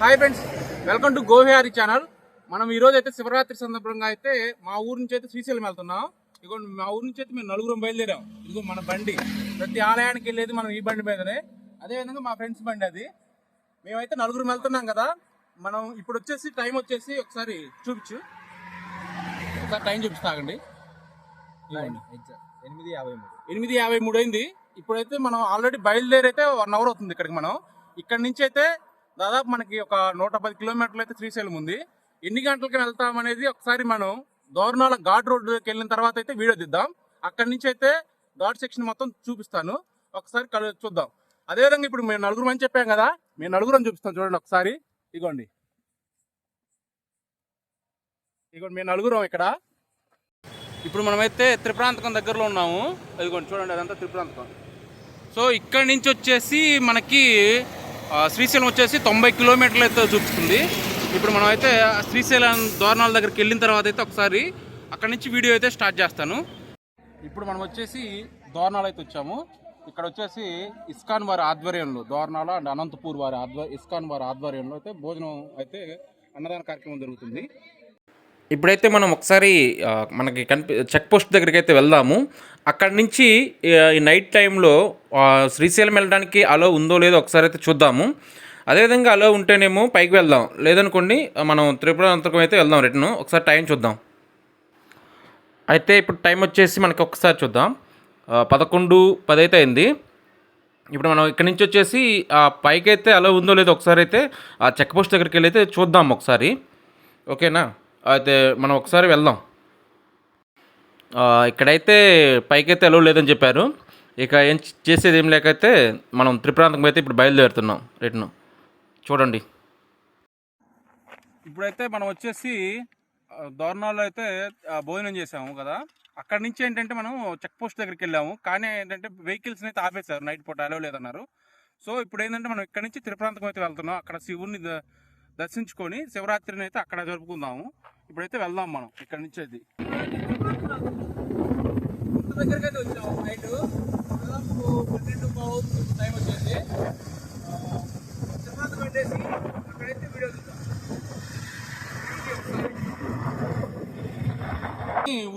Hi friends welcome to Govihari channel మనం ఈరోజు అయితే శివరాత్రి సందర్భంగా అయితే మా ఊరు నుంచి అయితే శ్రీశైలం వెళ్తున్నాం. ఇగో మా ఊరు నుంచి అయితే మేము నలుగురం బయలుదేరాం. ఇదిగో మన బండి. ప్రతి ఆలయానికి వెళ్ళేది మనం ఈ బండి మీదనే. అదేవిధంగా మా ఫ్రెండ్స్ బండి అది. మేమైతే నలుగురం వెళ్తున్నాం కదా. మనం ఇప్పుడు వచ్చేసి టైం వచ్చేసి ఒకసారి చూపించు. ఒకసారి టైం చూపిస్తాగండి ఎనిమిది యాభై మూడు ఎనిమిది యాభై మూడు అయింది. ఇప్పుడైతే మనం ఆల్రెడీ బయలుదేరైతే వన్ అవర్ అవుతుంది ఇక్కడికి మనం. ఇక్కడ నుంచి అయితే దాదాపు మనకి ఒక నూట పది కిలోమీటర్లు అయితే శ్రీశైలం ఉంది. ఎన్ని గంటలకి వెళ్తాం అనేది ఒకసారి మనం దోర్నాల ఘాట్ రోడ్డుకి వెళ్ళిన తర్వాత అయితే వీడియో దిద్దాం. అక్కడి నుంచి అయితే ఘాట్ సెక్షన్ మొత్తం చూపిస్తాను. ఒకసారి కలు చూద్దాం. అదేవిధంగా ఇప్పుడు మేము నలుగురు అని చెప్పాం కదా మేము నలుగురం చూపిస్తాం చూడండి ఒకసారి. ఇగోండి. ఇగోండి మేము నలుగురం ఇక్కడ. ఇప్పుడు మనమైతే త్రిప్రాంతకం దగ్గరలో ఉన్నాము. ఇదిగోండి చూడండి అదంతా త్రిప్రాంతకం. సో ఇక్కడ నుంచి వచ్చేసి మనకి శ్రీశైలం వచ్చేసి తొంభై కిలోమీటర్లు అయితే చూపిస్తుంది. ఇప్పుడు మనం అయితే శ్రీశైలం దోరణాల దగ్గరికి వెళ్ళిన తర్వాత అయితే ఒకసారి అక్కడి నుంచి వీడియో అయితే స్టార్ట్ చేస్తాను. ఇప్పుడు మనం వచ్చేసి దోరణాలు అయితే వచ్చాము. ఇక్కడ వచ్చేసి ఇస్కాన్ వారి ఆధ్వర్యంలో దోరణాల అండ్ అనంతపూర్ వారి ఆధ్వ ఇస్కాన్ వారి ఆధ్వర్యంలో అయితే భోజనం అయితే అన్నదాన కార్యక్రమం జరుగుతుంది. ఇప్పుడైతే మనం ఒకసారి మనకి కనిపి చెక్ పోస్ట్ దగ్గరికి అయితే వెళ్దాము. అక్కడి నుంచి ఈ నైట్ టైంలో శ్రీశైలం వెళ్ళడానికి అలో ఉందో లేదో ఒకసారి అయితే చూద్దాము. అదేవిధంగా అలో ఉంటేనేమో పైకి వెళ్దాం. లేదనుకోండి మనం త్రిపురాంతకం అయితే వెళ్దాం రిటర్న్. ఒకసారి టైం చూద్దాం. అయితే ఇప్పుడు టైం వచ్చేసి మనకి ఒకసారి చూద్దాం. పదకొండు పది అయితే అయింది. ఇప్పుడు మనం ఇక్కడి నుంచి వచ్చేసి ఆ పైకి అయితే అలో ఉందో లేదో ఒకసారి అయితే ఆ చెక్ పోస్ట్ దగ్గరికి వెళ్ళి అయితే చూద్దాం ఒకసారి. ఓకేనా? అయితే మనం ఒకసారి వెళ్దాం. ఇక్కడైతే పైకైతే అలవ్ లేదని చెప్పారు. ఇక ఏం చేసేది ఏం లేకైతే మనం త్రిప్రాంతకం అయితే ఇప్పుడు బయలుదేరుతున్నాం రిటర్న్. చూడండి. ఇప్పుడైతే మనం వచ్చేసి ఆ, అయితే భోజనం చేసాము కదా. అక్కడ నుంచి ఏంటంటే మనం చెక్ పోస్ట్ దగ్గరికి వెళ్ళాము. కానీ ఏంటంటే వెహికల్స్ అయితే ఆపేశారు. నైట్ పూట అలవ్ లేదన్నారు. సో ఇప్పుడు ఏంటంటే మనం ఇక్కడ నుంచి త్రిప్రాంతకం అయితే వెళ్తున్నాం. అక్కడ శివుని ద- దర్శించుకొని శివరాత్రిని అయితే అక్కడ జరుపుకుందాము. ఇప్పుడైతే వెళ్దాం మనం ఇక్కడ నుంచి అయితే దగ్గరికి అయితే వచ్చాము నైట్ దాదాపు పన్నెండు పావు టైం వచ్చేసి త్రిప్రాంతకం పెట్టేసి అక్కడైతే వీడియో చూద్దాం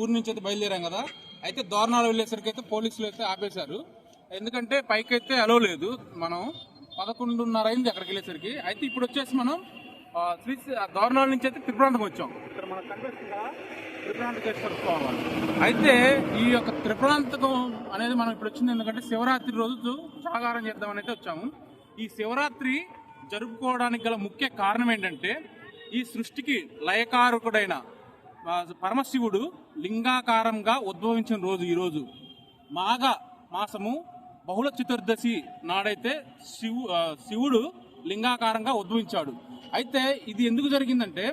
ఊరి నుంచి అయితే బయలుదేరాం కదా. అయితే దోరణాలు వెళ్ళేసరికి అయితే పోలీసులు అయితే ఆపేశారు. ఎందుకంటే పైకి అయితే అలో లేదు. మనం పదకొండున్నర అయింది అక్కడికి వెళ్ళేసరికి. అయితే ఇప్పుడు వచ్చేసి మనం ఆ దోరణాల నుంచి అయితే త్రిపురాంతకం వచ్చాం. ఇక్కడ మనకు కనిపిస్తుంది? అయితే ఈ యొక్క త్రిపురాంతకం అనేది మనం ఇప్పుడు వచ్చింది ఎందుకంటే శివరాత్రి రోజు జాగారం చేద్దామని అయితే వచ్చాము. ఈ శివరాత్రి జరుపుకోవడానికి గల ముఖ్య కారణం ఏంటంటే ఈ సృష్టికి లయకారకుడైన పరమశివుడు లింగాకారంగా ఉద్భవించిన రోజు ఈ రోజు. మాఘ మాసము బహుళ చతుర్దశి నాడైతే శివు శివుడు లింగాకారంగా ఉద్భవించాడు. అయితే ఇది ఎందుకు జరిగిందంటే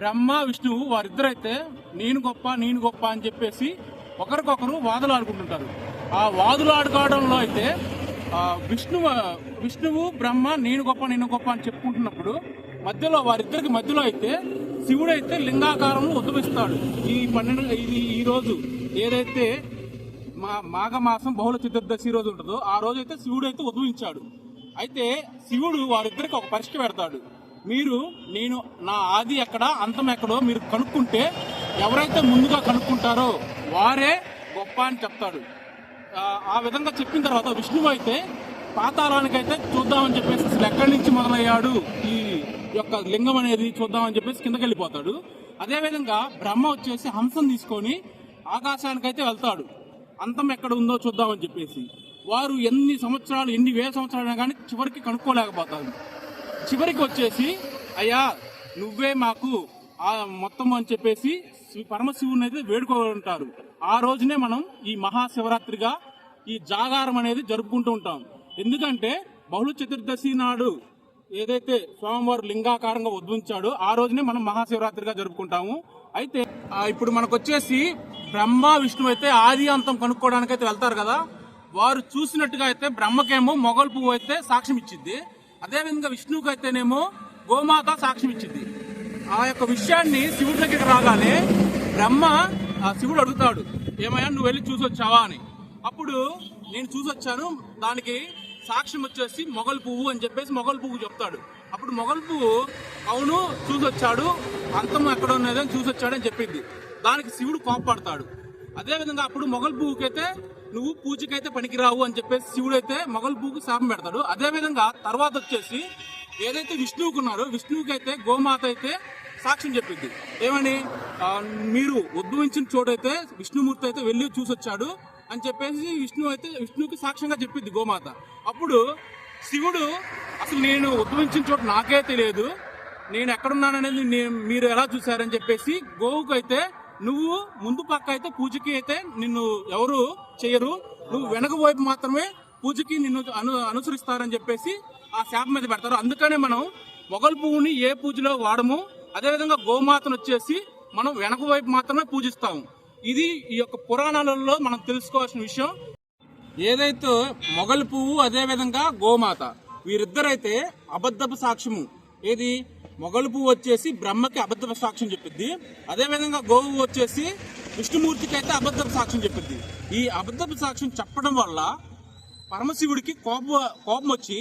బ్రహ్మ విష్ణువు వారిద్దరైతే నేను గొప్ప నేను గొప్ప అని చెప్పేసి ఒకరికొకరు వాదులు ఆడుకుంటుంటారు. ఆ వాదులు ఆడుకోవడంలో అయితే విష్ణువు విష్ణువు బ్రహ్మ నేను గొప్ప నేను గొప్ప అని చెప్పుకుంటున్నప్పుడు మధ్యలో వారిద్దరికి మధ్యలో అయితే శివుడు అయితే లింగాకారంలో ఉద్భవిస్తాడు. ఈ పన్నెండు ఇది ఈ రోజు ఏదైతే మా మాఘమాసం బహుళ చతుర్దశి రోజు ఉంటుందో ఆ రోజు అయితే శివుడు అయితే ఉద్భవించాడు. అయితే శివుడు వారిద్దరికి ఒక పరీక్ష పెడతాడు. మీరు నేను నా ఆది ఎక్కడ అంతం ఎక్కడో మీరు కనుక్కుంటే ఎవరైతే ముందుగా కనుక్కుంటారో వారే గొప్ప అని చెప్తాడు. ఆ, విధంగా చెప్పిన తర్వాత విష్ణువు అయితే పాతాళానికైతే చూద్దామని చెప్పేసి అసలు ఎక్కడి నుంచి మొదలయ్యాడు? ఈ యొక్క లింగం అనేది చూద్దామని చెప్పేసి కిందకి వెళ్ళిపోతాడు. అదేవిధంగా బ్రహ్మ వచ్చేసి హంసం తీసుకొని ఆకాశానికైతే వెళ్తాడు. అంతం ఎక్కడ ఉందో చూద్దామని చెప్పేసి. వారు ఎన్ని సంవత్సరాలు ఎన్ని వేల సంవత్సరాలు కానీ చివరికి కనుక్కోలేకపోతారు. చివరికి వచ్చేసి అయ్యా నువ్వే మాకు ఆ మొత్తం అని చెప్పేసి శ్రీ పరమశివుని అయితే వేడుకుంటారు ఆ రోజునే మనం ఈ మహాశివరాత్రిగా ఈ జాగారం అనేది జరుపుకుంటూ ఉంటాం. ఎందుకంటే బహుళ చతుర్దశి నాడు ఏదైతే స్వామివారు లింగాకారంగా ఉద్భవించాడో ఆ రోజునే మనం మహాశివరాత్రిగా జరుపుకుంటాము. అయితే ఇప్పుడు మనకు వచ్చేసి బ్రహ్మ విష్ణువు అయితే ఆది అంతం కనుక్కోవడానికి అయితే వెళ్తారు కదా. వారు చూసినట్టుగా అయితే బ్రహ్మకేమో మొగల్ పువ్వు అయితే సాక్ష్యం ఇచ్చింది అదేవిధంగా విష్ణువుకి అయితేనేమో గోమాత సాక్ష్యం ఇచ్చింది ఆ యొక్క విషయాన్ని శివుడి దగ్గరికి రాగానే బ్రహ్మ ఆ శివుడు అడుగుతాడు ఏమయ్యా నువ్వు వెళ్ళి చూసి వచ్చావా అని. అప్పుడు నేను చూసి వచ్చాను దానికి సాక్ష్యం వచ్చేసి మొగల్ పువ్వు అని చెప్పేసి మొగల్ పువ్వు చెప్తాడు. అప్పుడు మొగల్ పువ్వు అవును చూసొచ్చాడు అంతం ఎక్కడ ఉన్నదని చూసొచ్చాడని చెప్పింది. దానికి శివుడు కోపడతాడు అదేవిధంగా అప్పుడు మొగల్ పువ్వుకైతే నువ్వు పూజకైతే పనికిరావు అని చెప్పేసి శివుడు అయితే మొగల్ భూకు శాపం పెడతాడు. అదే విధంగా తర్వాత వచ్చేసి ఏదైతే విష్ణువుకు ఉన్నారో విష్ణువుకి అయితే గోమాత అయితే సాక్ష్యం చెప్పింది. ఏమని? మీరు ఉద్భవించిన చోటైతే విష్ణుమూర్తి అయితే వెళ్ళి చూసొచ్చాడు అని చెప్పేసి విష్ణు అయితే విష్ణువుకి సాక్ష్యంగా చెప్పింది గోమాత. అప్పుడు శివుడు అసలు నేను ఉద్భవించిన చోటు నాకే తెలియదు. నేను ఎక్కడున్నాననేది మీరు ఎలా చూశారని చెప్పేసి గోవుకు అయితే నువ్వు ముందు పక్క అయితే పూజకి అయితే నిన్ను ఎవరు చేయరు. నువ్వు వెనక వైపు మాత్రమే పూజకి నిన్ను అను అనుసరిస్తారని చెప్పేసి ఆ శాప మీద పెడతారు. అందుకనే మనం మొగల్ పువ్వుని ఏ పూజలో వాడము అదేవిధంగా గోమాతను వచ్చేసి మనం వెనక వైపు మాత్రమే పూజిస్తాము. ఇది ఈ యొక్క పురాణాలలో మనం తెలుసుకోవాల్సిన విషయం. ఏదైతే మొగల్ పువ్వు అదేవిధంగా గోమాత వీరిద్దరైతే అబద్ధపు సాక్ష్యము. ఏది? మొగలు పువ్వు వచ్చేసి బ్రహ్మకి అబద్ధ సాక్ష్యం చెప్పిద్ది. అదేవిధంగా గోవు వచ్చేసి విష్ణుమూర్తికి అయితే అబద్ధ సాక్ష్యం చెప్పిద్ది. ఈ అబద్ధపు సాక్ష్యం చెప్పడం వల్ల పరమశివుడికి కోపం కోపం వచ్చి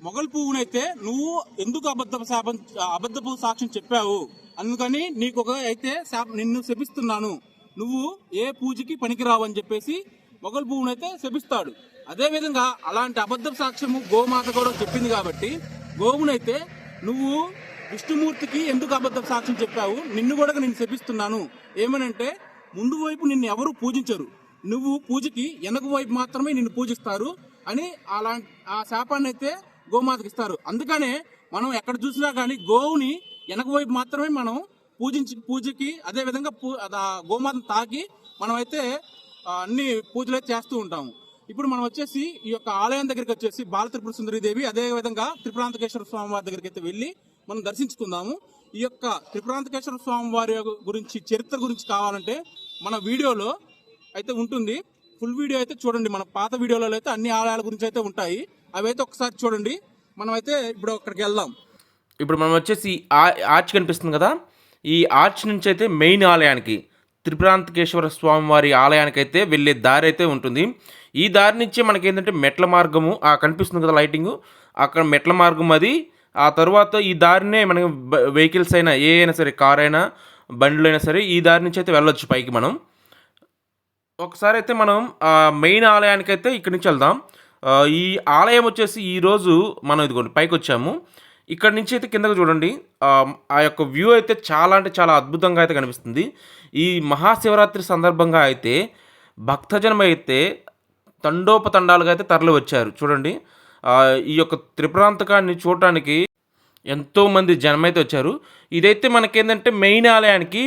మొగల్ పువ్వునైతే నువ్వు ఎందుకు అబద్ధ శాపం అబద్ధపు సాక్ష్యం చెప్పావు? అందుకని నీకు ఒక అయితే శాప నిన్ను శపిస్తున్నాను. నువ్వు ఏ పూజకి పనికిరావు అని చెప్పేసి మొగల్ పువ్వునైతే శపిస్తాడు. అదేవిధంగా అలాంటి అబద్ధపు సాక్ష్యము గోమాత కూడా చెప్పింది కాబట్టి గోవునైతే నువ్వు విష్ణుమూర్తికి ఎందుకు అబద్ధపు సాక్ష్యం చెప్పావు? నిన్ను కూడా నేను శపిస్తున్నాను. ఏమనంటే ముందు వైపు నిన్ను ఎవరు పూజించరు. నువ్వు పూజకి వెనక వైపు మాత్రమే నిన్ను పూజిస్తారు అని అలా ఆ శాపాన్ని అయితే గోమాతకి ఇస్తారు. అందుకనే మనం ఎక్కడ చూసినా కానీ గోవుని వెనక వైపు మాత్రమే మనం పూజించి పూజకి అదే విధంగా పూ గోమాతను తాకి మనం అయితే అన్ని పూజలు అయితే చేస్తూ ఉంటాము. ఇప్పుడు మనం వచ్చేసి ఈ యొక్క ఆలయం దగ్గరికి వచ్చేసి బాల త్రిపుర సుందరీదేవి అదే విధంగా త్రిపురాంతకేశ్వర స్వామి వారి దగ్గరికి అయితే వెళ్ళి మనం దర్శించుకుందాము. ఈ యొక్క త్రిపురాంతకేశ్వర స్వామి వారి గురించి చరిత్ర గురించి కావాలంటే మన వీడియోలో అయితే ఉంటుంది. ఫుల్ వీడియో అయితే చూడండి. మన పాత వీడియోలలో అయితే అన్ని ఆలయాల గురించి అయితే ఉంటాయి. అవి అయితే ఒకసారి చూడండి. మనం అయితే ఇప్పుడు అక్కడికి వెళ్దాం. ఇప్పుడు మనం వచ్చేసి ఆర్చ్ కనిపిస్తుంది కదా? ఈ ఆర్చ్ నుంచి అయితే మెయిన్ ఆలయానికి త్రిపురాంతకేశ్వర స్వామి వారి ఆలయానికి అయితే వెళ్ళే దారి అయితే ఉంటుంది. ఈ దారి నుంచి మనకి ఏంటంటే మెట్ల మార్గము ఆ కనిపిస్తుంది కదా లైటింగ్? అక్కడ మెట్ల మార్గం అది. ఆ తర్వాత ఈ దారినే మనకి వెహికల్స్ అయినా ఏ అయినా సరే కార్ అయినా బండ్లు అయినా సరే ఈ దారి నుంచి అయితే వెళ్ళొచ్చు పైకి మనం. ఒకసారి అయితే మనం ఆ, మెయిన్ ఆలయానికి అయితే ఇక్కడి నుంచి వెళ్దాం. ఈ ఆలయం వచ్చేసి ఈరోజు మనం ఇదిగోండి పైకి వచ్చాము. ఇక్కడ నుంచి అయితే కిందకు చూడండి. ఆ, యొక్క వ్యూ అయితే చాలా అంటే చాలా అద్భుతంగా అయితే కనిపిస్తుంది. ఈ మహాశివరాత్రి సందర్భంగా అయితే భక్తజనం అయితే తండోపతండాలుగా అయితే తరలి వచ్చారు చూడండి. ఈ యొక్క త్రిప్రాంతకాన్ని చూడటానికి ఎంతోమంది జనం జనమైతే వచ్చారు. ఇదైతే మనకేంటంటే మెయిన్ ఆలయానికి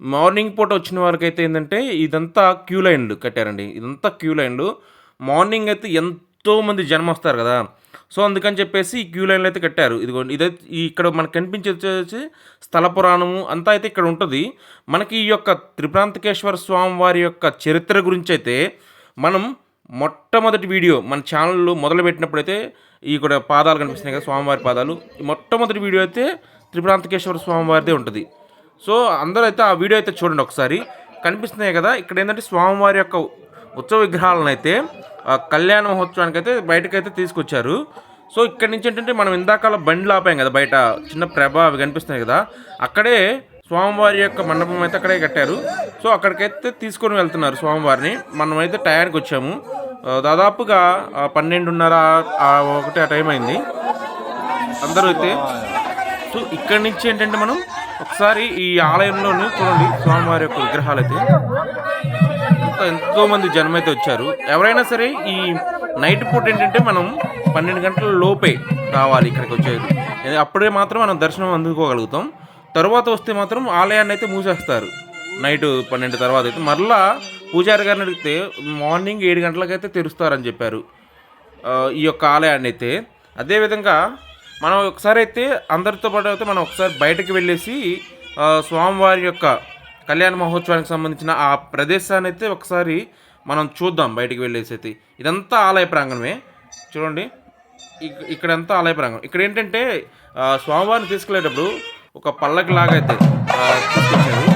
మార్నింగ్ పూట వచ్చిన వారికైతే ఏంటంటే ఇదంతా క్యూ లైన్లు కట్టారండి. ఇదంతా క్యూ లైన్లు. మార్నింగ్ అయితే ఎంతోమంది జనం వస్తారు కదా. సో అందుకని చెప్పేసి ఈ క్యూ లైన్లు అయితే కట్టారు. ఇదిగోండి ఇదే ఇక్కడ మనకు కనిపించేది వచ్చేసి స్థల పురాణము అంతా అయితే ఇక్కడ ఉంటుంది. మనకి ఈ యొక్క త్రిప్రాంతకేశ్వర స్వామి వారి యొక్క చరిత్ర గురించి అయితే మనం మొట్టమొదటి వీడియో మన ఛానల్లో మొదలుపెట్టినప్పుడైతే ఈ కూడా పాదాలు కనిపిస్తున్నాయి కదా స్వామివారి పాదాలు. ఈ మొట్టమొదటి వీడియో అయితే త్రిపురాంతకేశ్వర స్వామివారిదే ఉంటుంది. సో అందరూ అయితే ఆ వీడియో అయితే చూడండి ఒకసారి. కనిపిస్తున్నాయి కదా ఇక్కడ ఏంటంటే స్వామివారి యొక్క ఉత్సవ విగ్రహాలను అయితే ఆ కళ్యాణ మహోత్సవానికి అయితే బయటకైతే తీసుకొచ్చారు. సో ఇక్కడ నుంచి ఏంటంటే మనం ఇందాకాల బండ్లు ఆపాం కదా బయట చిన్న ప్రభ అవి కనిపిస్తున్నాయి కదా అక్కడే స్వామివారి యొక్క మండపం అయితే అక్కడే కట్టారు. సో అక్కడికైతే తీసుకొని వెళ్తున్నారు స్వామివారిని. మనం అయితే టయానికి వచ్చాము. దాదాపుగా పన్నెండున్నర ఒకటి ఆ టైం అయింది. అందరూ అయితే సో ఇక్కడి నుంచి ఏంటంటే మనం ఒకసారి ఈ ఆలయంలోని చూడండి స్వామివారి యొక్క విగ్రహాలు అయితే. ఎంతోమంది ఎంతో మంది జనం అయితే వచ్చారు. ఎవరైనా సరే ఈ నైట్ పూట ఏంటంటే మనం పన్నెండు గంటల లోపే రావాలి ఇక్కడికి వచ్చేది. అప్పుడే మాత్రం మనం దర్శనం అందుకోగలుగుతాం. తర్వాత వస్తే మాత్రం ఆలయాన్ని అయితే మూసేస్తారు. నైట్ పన్నెండు తర్వాత అయితే మరలా పూజారి గారిని అడిగితే మార్నింగ్ ఏడు గంటలకైతే తెరుస్తారని చెప్పారు. ఈ యొక్క ఆలయాన్ని అయితే అదేవిధంగా మనం ఒకసారి అయితే అందరితో పాటు అయితే మనం ఒకసారి బయటకు వెళ్ళేసి స్వామివారి యొక్క కళ్యాణ మహోత్సవానికి సంబంధించిన ఆ ప్రదేశాన్ని అయితే ఒకసారి మనం చూద్దాం బయటికి వెళ్ళేసి అయితే. ఇదంతా ఆలయ ప్రాంగణమే. చూడండి. ఇక్కడంతా ఆలయ ప్రాంగణం. ఇక్కడ ఏంటంటే స్వామివారిని తీసుకెళ్ళేటప్పుడు ఒక పల్లకి లాగా అయితే తీసుకొచ్చారు.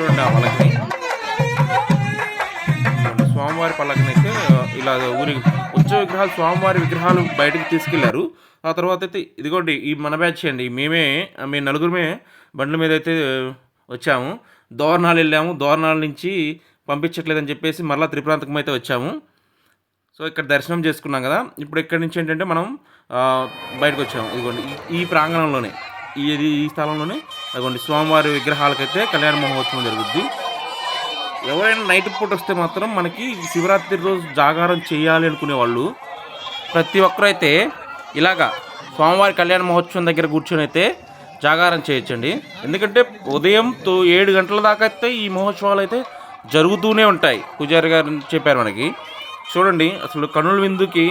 చూడండి ఆ పల్లకిని. స్వామివారి పల్లకిని అయితే ఇలా ఊరి ఉత్సవ విగ్రహాలు స్వామివారి విగ్రహాలు బయటకు తీసుకెళ్ళారు. ఆ తర్వాత అయితే ఇదిగోండి ఈ మన బ్యాచ్ అండి మేమే మేము నలుగురమే బండ్ల మీద అయితే వచ్చాము. దోరణాలు వెళ్ళాము. దోరణాల నుంచి పంపించట్లేదని చెప్పేసి మరలా త్రిప్రాంతకం అయితే వచ్చాము. సో ఇక్కడ దర్శనం చేసుకున్నాం కదా. ఇప్పుడు ఇక్కడి నుంచి ఏంటంటే మనం బయటకు వచ్చాము. ఇదిగోండి ఈ- ప్రాంగణంలోనే. ఇది ఈ స్థలంలోనే అదిగోండి స్వామివారి విగ్రహాలకైతే కళ్యాణ మహోత్సవం జరుగుద్ది. ఎవరైనా నైట్ పూట వస్తే మాత్రం మనకి శివరాత్రి రోజు జాగారం చేయాలి అనుకునే వాళ్ళు ప్రతి ఒక్కరు అయితే ఇలాగా స్వామివారి కళ్యాణ మహోత్సవం దగ్గర కూర్చొని అయితే జాగారం చేయొచ్చండి. ఎందుకంటే ఉదయం తో ఏడు గంటల దాకా అయితే ఈ మహోత్సవాలు అయితే జరుగుతూనే ఉంటాయి. పూజారి గారు చెప్పారు మనకి. చూడండి అసలు కనుల విందుకి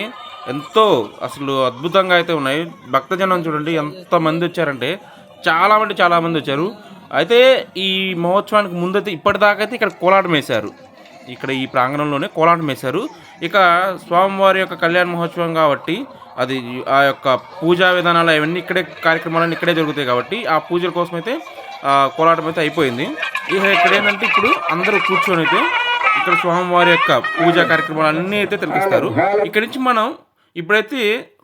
ఎంతో అసలు అద్భుతంగా అయితే ఉన్నాయి. భక్తజనం చూడండి ఎంతమంది వచ్చారంటే చాలా అంటే చాలా మంది వచ్చారు. అయితే ఈ మహోత్సవానికి ముందైతే ఇప్పటిదాకా అయితే ఇక్కడ కోలాటం వేశారు. ఇక్కడ ఈ ప్రాంగణంలోనే కోలాటం వేశారు. ఇక స్వామివారి యొక్క కళ్యాణ మహోత్సవం కాబట్టి అది ఆ యొక్క పూజా విధానాలు అవన్నీ ఇక్కడే కార్యక్రమాలన్నీ ఇక్కడే జరుగుతాయి కాబట్టి ఆ పూజల కోసం అయితే కోలాటం అయితే అయిపోయింది. ఇక ఇక్కడ ఏంటంటే ఇప్పుడు అందరూ కూర్చొని అయితే ఇక్కడ స్వామివారి యొక్క పూజా కార్యక్రమాలు అన్నీ అయితే తిలకిస్తారు. ఇక్కడి నుంచి మనం ఇప్పుడైతే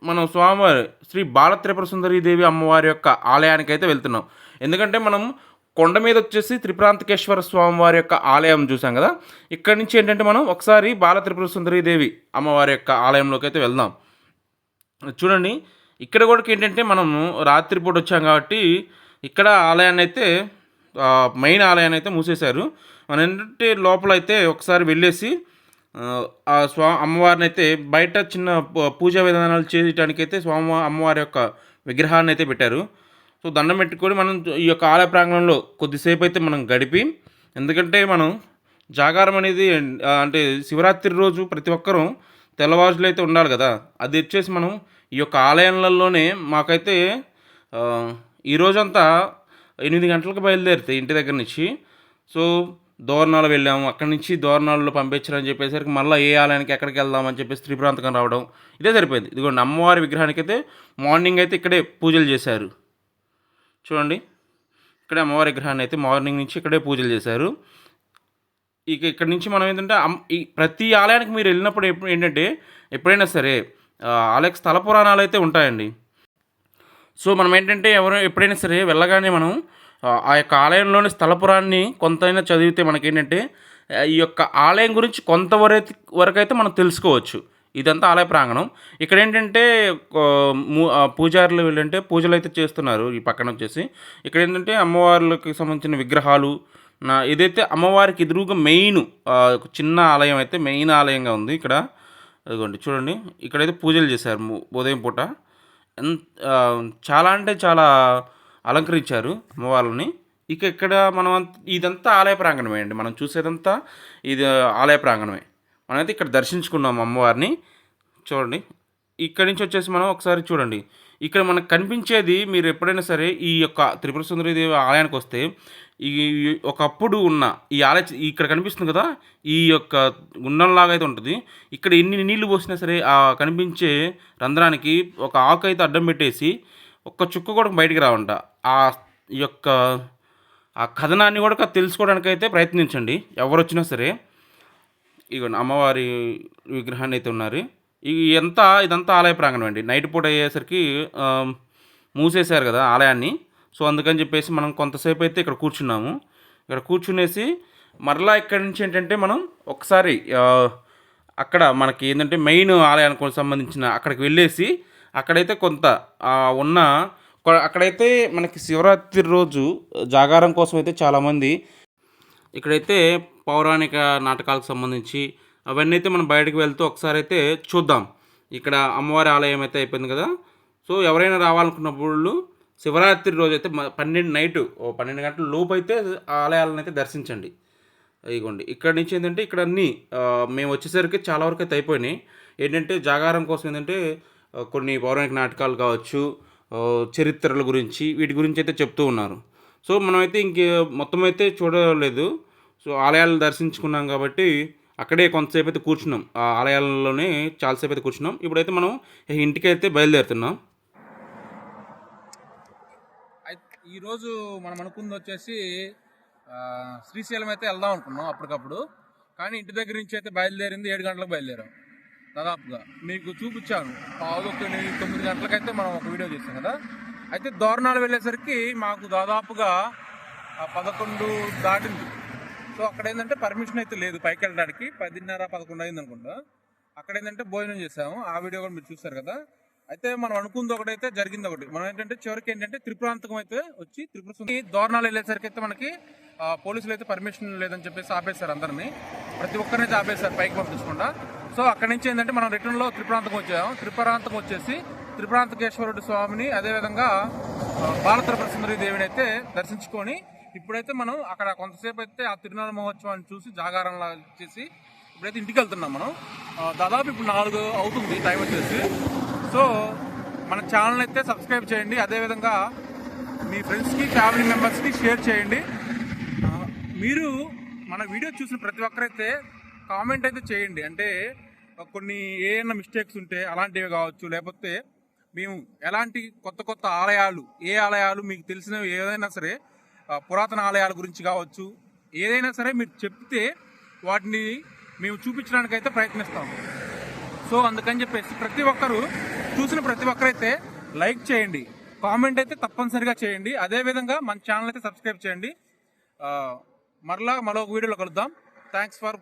మనం స్వామివారి శ్రీ బాలత్రిపుర సుందరీ దేవి అమ్మవారి యొక్క ఆలయానికి అయితే వెళ్తున్నాం. ఎందుకంటే మనం కొండ మీద వచ్చేసి త్రిప్రాంతకేశ్వర స్వామివారి యొక్క ఆలయం చూసాం కదా? ఇక్కడి నుంచి ఏంటంటే మనం ఒకసారి బాలత్రిపుర సుందరీ దేవి అమ్మవారి యొక్క ఆలయంలోకి అయితే వెళ్దాం. చూడండి ఇక్కడ కూడా ఏంటంటే మనం రాత్రిపూట వచ్చాం కాబట్టి ఇక్కడ ఆలయాన్ని అయితే మెయిన్ ఆలయాన్ని అయితే మూసేశారు. మనం ఏంటంటే లోపల అయితే ఒకసారి వెళ్ళేసి ఆ, స్వా అమ్మవారిని అయితే బయట చిన్న పూ- పూజా విధానాలు చేయడానికి అయితే స్వామి అమ్మవారి యొక్క విగ్రహాన్ని అయితే పెట్టారు. సో దండం పెట్టుకొని మనం ఈ యొక్క ఆలయ ప్రాంగణంలో కొద్దిసేపు అయితే మనం గడిపి ఎందుకంటే మనం జాగారం అనేది అంటే శివరాత్రి రోజు ప్రతి ఒక్కరూ తెల్లవారులు అయితే ఉండాలి కదా. అది వచ్చేసి మనం ఈ యొక్క ఆలయాలలోనే మాకైతే ఈరోజంతా ఈ రోజంతా ఎనిమిది గంటలకు బయలుదేరితే ఇంటి దగ్గర నుంచి. సో దోరణాలు వెళ్ళాము. అక్కడి నుంచి దోరణాలలో పంపించారని చెప్పేసరికి మళ్ళీ ఏ ఆలయానికి ఎక్కడికి వెళ్దామని చెప్పేసి త్రిప్రాంతకం రావడం ఇదే సరిపోయింది. ఇదిగోండి అమ్మవారి విగ్రహానికి అయితే మార్నింగ్ అయితే ఇక్కడే పూజలు చేశారు. చూడండి ఇక్కడే అమ్మవారి విగ్రహాన్ని అయితే మార్నింగ్ నుంచి ఇక్కడే పూజలు చేశారు. ఇక ఇక్కడ నుంచి మనం ఏంటంటే ఈ ప్రతి ఆలయానికి మీరు వెళ్ళినప్పుడు ఎప్పుడు ఏంటంటే ఎప్పుడైనా సరే ఆలయ స్థల పురాణాలు అయితే ఉంటాయండి. సో మనం ఏంటంటే ఎవరు ఎప్పుడైనా సరే వెళ్ళగానే మనం ఆ, యొక్క ఆలయంలోని స్థలపురాన్ని కొంతైనా చదివితే మనకేంటంటే ఈ యొక్క ఆలయం గురించి కొంతవరకు వరకైతే మనం తెలుసుకోవచ్చు. ఇదంతా ఆలయ ప్రాంగణం. ఇక్కడ ఏంటంటే పూజారులు వీళ్ళంటే పూజలు అయితే చేస్తున్నారు ఈ పక్కన వచ్చేసి. ఇక్కడ ఏంటంటే అమ్మవార్లకి సంబంధించిన విగ్రహాలు నా ఇదైతే అమ్మవారికి ఎదురుగా మెయిన్ చిన్న ఆలయం అయితే మెయిన్ ఆలయంగా ఉంది ఇక్కడ. అదిగోండి చూడండి. ఇక్కడైతే పూజలు చేశారు ఉదయం పూట. చాలా అంటే చాలా అలంకరించారు అమ్మవార్లని ఇక ఇక్కడ మనం అంత- ఇదంతా ఆలయ ప్రాంగణమే అండి. మనం చూసేదంతా ఇది ఆలయ ప్రాంగణమే. మనమైతే ఇక్కడ దర్శించుకున్నాం అమ్మవారిని. చూడండి. ఇక్కడి నుంచి వచ్చేసి మనం ఒకసారి చూడండి. ఇక్కడ మనకు కనిపించేది మీరు ఎప్పుడైనా సరే ఈ యొక్క త్రిపుర సుందరీదేవి ఆలయానికి వస్తే ఈ ఒకప్పుడు ఉన్న ఈ ఆలయ ఇక్కడ కనిపిస్తుంది కదా ఈ యొక్క గుండంలాగా అయితే ఉంటుంది. ఇక్కడ ఎన్ని నీళ్ళు పోసినా సరే ఆ కనిపించే రంధ్రానికి ఒక ఆకు అయితే అడ్డం పెట్టేసి ఒక్క చుక్క కూడా బయటికి రావంట. ఆ యొక్క ఆ కథనాన్ని కూడా తెలుసుకోవడానికి అయితే ప్రయత్నించండి. ఎవరు వచ్చినా సరే. ఇక అమ్మవారి విగ్రహాన్ని అయితే ఉన్నారు. ఇవి ఇదంతా ఇదంతా ఆలయ ప్రాంగణం అండి. నైట్ పూట అయ్యేసరికి మూసేశారు కదా ఆలయాన్ని. సో అందుకని చెప్పేసి మనం కొంతసేపు అయితే ఇక్కడ కూర్చున్నాము. ఇక్కడ కూర్చునేసి మరలా ఇక్కడి నుంచి ఏంటంటే మనం ఒకసారి అక్కడ మనకి ఏంటంటే మెయిన్ ఆలయానికి సంబంధించిన అక్కడికి వెళ్ళేసి అక్కడైతే కొంత ఉన్న అక్కడైతే మనకి శివరాత్రి రోజు జాగారం కోసం అయితే చాలామంది ఇక్కడైతే పౌరాణిక నాటకాలకు సంబంధించి అవన్నీ అయితే మనం బయటకు వెళ్తూ ఒకసారి అయితే చూద్దాం. ఇక్కడ అమ్మవారి ఆలయం అయితే అయిపోయింది కదా. సో ఎవరైనా రావాలనుకున్నప్పుడు శివరాత్రి రోజు అయితే పన్నెండు నైట్ ఓ పన్నెండు గంటల లోపు అయితే ఆలయాలను అయితే దర్శించండి. ఇదిగోండి ఇక్కడ నుంచి ఏంటంటే ఇక్కడ అన్నీ మేము వచ్చేసరికి చాలా వరకు అయితే అయిపోయినాయి. ఏంటంటే జాగారం కోసం ఏంటంటే కొన్ని పౌరాణిక నాటకాలు కావచ్చు చరిత్రల గురించి వీటి గురించి అయితే చెప్తూ ఉన్నారు. సో మనమైతే ఇంక మొత్తం అయితే చూడలేదు. సో ఆలయాలను దర్శించుకున్నాం కాబట్టి అక్కడే కొంతసేపు అయితే కూర్చున్నాం. ఆ ఆలయాలలోనే చాలాసేపు అయితే కూర్చున్నాం. ఇప్పుడైతే మనం ఇంటికి అయితే బయలుదేరుతున్నాం. అయితే ఈరోజు మనం అనుకుంది వచ్చేసి శ్రీశైలం అయితే వెళ్దాం అనుకున్నాం అప్పటికప్పుడు. కానీ ఇంటి దగ్గర నుంచి అయితే బయలుదేరింది ఏడు గంటలకు బయలుదేరాం. దాదాపుగా మీకు చూపించాను. పావుదొక్క తొమ్మిది గంటలకైతే మనం ఒక వీడియో చేసాం కదా? అయితే దోరణాలు వెళ్ళేసరికి మాకు దాదాపుగా ఆ, పదకొండు దాటింది. సో అక్కడ ఏంటంటే పర్మిషన్ అయితే లేదు పైకి వెళ్ళడానికి పదిన్నర పదకొండు అయింది అనుకుంటా అక్కడ ఏంటంటే భోజనం చేసాము. ఆ వీడియో కూడా మీరు చూస్తారు కదా? అయితే మనం అనుకుంది ఒకటైతే జరిగింది ఒకటి. మనం ఏంటంటే చివరికి ఏంటంటే త్రిపురాంతకం అయితే వచ్చి త్రిపుర దోరణాలు వెళ్ళేసరికి అయితే మనకి పోలీసులు అయితే పర్మిషన్ లేదని చెప్పేసి ఆపేశారు అందరినీ. ప్రతి ఒక్కరిని ఆపేశారు పైకి పంపించకుండా. సో అక్కడ నుంచి ఏంటంటే మనం రిటర్న్లో త్రిపురాంతకం వచ్చాము. త్రిపురాంతకం వచ్చేసి త్రిపురాంతకేశ్వరుడు స్వామిని అదేవిధంగా ఆ, సుందరి దేవిని అయితే దర్శించుకొని ఇప్పుడైతే మనం అక్కడ కొంతసేపు అయితే ఆ తిరునాల మహోత్సవాన్ని చూసి జాగారంలా చేసి ఇప్పుడైతే ఇంటికి వెళ్తున్నాం మనం. దాదాపు ఇప్పుడు నాలుగు అవుతుంది టైం వచ్చేసి. సో మన ఛానల్ అయితే సబ్స్క్రైబ్ చేయండి. అదేవిధంగా మీ ఫ్రెండ్స్కి ఫ్యామిలీ మెంబర్స్కి షేర్ చేయండి. మీరు మన వీడియో చూసిన ప్రతి ఒక్కరైతే కామెంట్ అయితే చేయండి. అంటే కొన్ని ఏమైనా మిస్టేక్స్ ఉంటే అలాంటివి కావచ్చు లేకపోతే మేము ఎలాంటి కొత్త కొత్త ఆలయాలు ఏ ఆలయాలు మీకు తెలిసినవి ఏదైనా సరే పురాతన ఆలయాల గురించి కావచ్చు ఏదైనా సరే మీరు చెప్తే వాటిని మేము చూపించడానికైతే ప్రయత్నిస్తాం. సో అందుకని చెప్పేసి ప్రతి ఒక్కరు చూసిన ప్రతి ఒక్కరైతే లైక్ చేయండి కామెంట్ అయితే తప్పనిసరిగా చేయండి. అదేవిధంగా మన ఛానల్ అయితే సబ్స్క్రైబ్ చేయండి. మరలా మరో వీడియోలో కలుద్దాం. Thanks for